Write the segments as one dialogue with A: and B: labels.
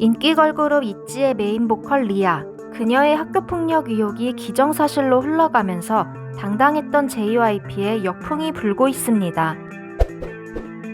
A: 인기 걸그룹 있지의 메인 보컬 리아. 그녀의 학교폭력 의혹이 기정사실로 흘러가면서 당당했던 JYP에 역풍이 불고 있습니다.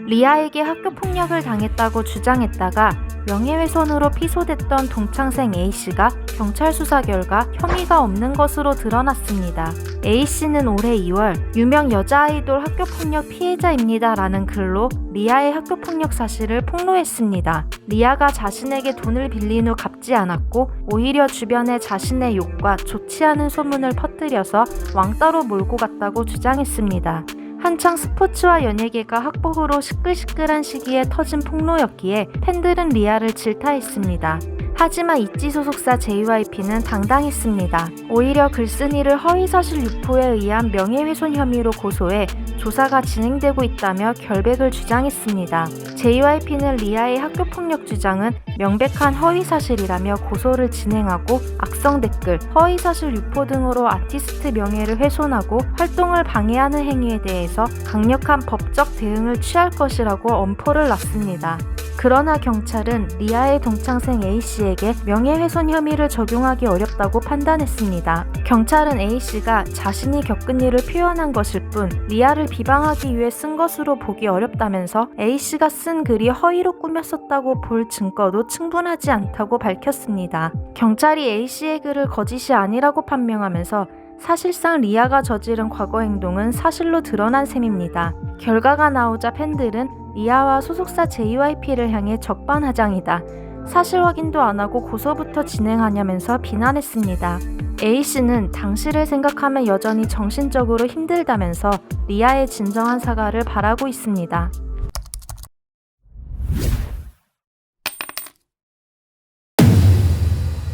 A: 리아에게 학교폭력을 당했다고 주장했다가 명예훼손으로 피소됐던 동창생 A씨가 경찰 수사 결과 혐의가 없는 것으로 드러났습니다. A씨는 올해 2월 유명 여자 아이돌 학교폭력 피해자입니다 라는 글로 리아의 학교폭력 사실을 폭로했습니다. 리아가 자신에게 돈을 빌린 후 갚지 않았고 오히려 주변에 자신의 욕과 좋지 않은 소문을 퍼뜨려서 왕따로 몰고 갔다고 주장했습니다. 한창 스포츠와 연예계가 학폭으로 시끌시끌한 시기에 터진 폭로였기에 팬들은 리아를 질타했습니다. 하지만 있지 소속사 JYP는 당당했습니다. 오히려 글쓴이를 허위사실 유포에 의한 명예훼손 혐의로 고소해 조사가 진행되고 있다며 결백을 주장했습니다. JYP는 리아의 학교폭력 주장은 명백한 허위사실이라며 고소를 진행하고 악성 댓글, 허위사실 유포 등으로 아티스트 명예를 훼손하고 활동을 방해하는 행위에 대해서 강력한 법적 대응을 취할 것이라고 엄포를 놨습니다. 그러나 경찰은 리아의 동창생 A씨에게 명예훼손 혐의를 적용하기 어렵다고 판단했습니다. 경찰은 A씨가 자신이 겪은 일을 표현한 것일 뿐 리아를 비방하기 위해 쓴 것으로 보기 어렵다면서 A씨가 쓴 글이 허위로 꾸몄었다고 볼 증거도 충분하지 않다고 밝혔습니다. 경찰이 A씨의 글을 거짓이 아니라고 판명하면서 사실상 리아가 저지른 과거 행동은 사실로 드러난 셈입니다. 결과가 나오자 팬들은 리아와 소속사 JYP를 향해 적반하장이다. 사실 확인도 안 하고 고소부터 진행하냐면서 비난했습니다. A씨는 당시를 생각하면 여전히 정신적으로 힘들다면서 리아의 진정한 사과를 바라고 있습니다.